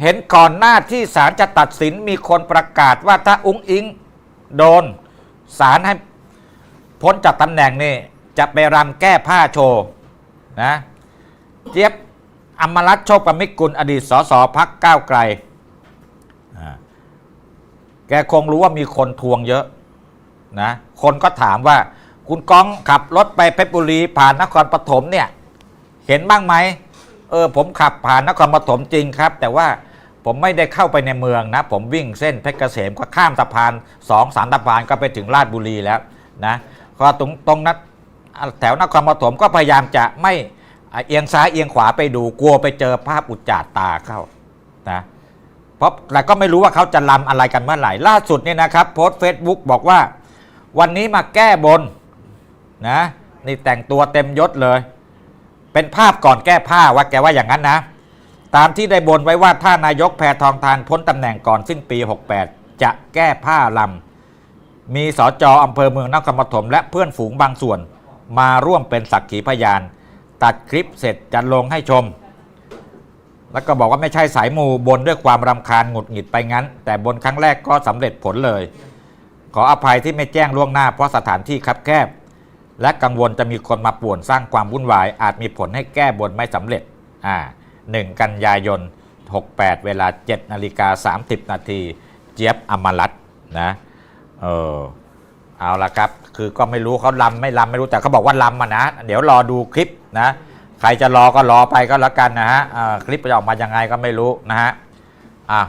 เห็นก่อนหน้าที่ศาลจะตัดสินมีคนประกาศว่าถ้าอุ้งอิงโดนศาลให้พ้นจากตำแหน่งนี่จะไปรำแก้ผ้าโชว์นะเจี๊ยบอมรัตโชคประมิกุลอดีตสสพักก้าวไกล แกคงรู้ว่ามีคนทวงเยอะนะคนก็ถามว่าคุณก้องขับรถไปเพชรบุรี ผ่านนครปฐมเนี่ย เห็นบ้างไหมเออผมขับผ่านนครปฐมจริงครับ แต่ว่า ผมไม่ได้เข้าไปในเมืองนะ ผมวิ่งเส้นเพชรเกษมก็ข้ามสะพานสองสามสะพานก็ไปถึงราชบุรีแล้วนะก็ตรงตรงนั้นแถวนครปฐมก็พยายามจะไม่เอียงซ้ายเอียงขวาไปดูกลัวไปเจอภาพอุจจาตาเข้านะเพราะแต่ก็ไม่รู้ว่าเขาจะลำอะไรกันเมื่อไหร่ล่าสุดเนี่ยนะครับ โพสต์เฟซบุ๊กบอกว่า วันนี้มาแก้บนนะนี่แต่งตัวเต็มยศเลย เป็นภาพก่อนแก้ผ้าว่าแกว่าอย่างนั้นนะ ตามที่ได้บนไว้ว่าถ้านายกแพทองทานพ้นตำแหน่งก่อนสิ้นปี 68 จะแก้ผ้าลำ มีสจอำเภอเมืองนครปฐมและเพื่อนฝูงบางส่วนมาร่วมเป็นสักขีพยาน ตัดคลิปเสร็จจะลงให้ชม แล้วก็บอกว่าไม่ใช่สายมูบนด้วยความรำคาญหงุดหงิดไปงั้น แต่บนครั้งแรกก็สำเร็จผลเลย ขออภัยที่ไม่แจ้งล่วงหน้าเพราะสถานที่คับแคบ และกังวลจะมีคนมาป่วนสร้างความวุ่นวายอาจมีผลให้แก้บนไม่สำเร็จอ่า หนึ่งกันยายน 68 เวลา 7 นาฬิกา 30 นาทีเจี๊ยบอมรัตนะเออเอาละครับ คือก็ไม่รู้เขาลำไม่ลำไม่รู้แต่เขาบอกว่าลำมานะ เดี๋ยวรอดูคลิปนะ ใครจะรอก็รอไปก็แล้วกันนะฮะคลิปจะออกมายังไงก็ไม่รู้นะฮะอะ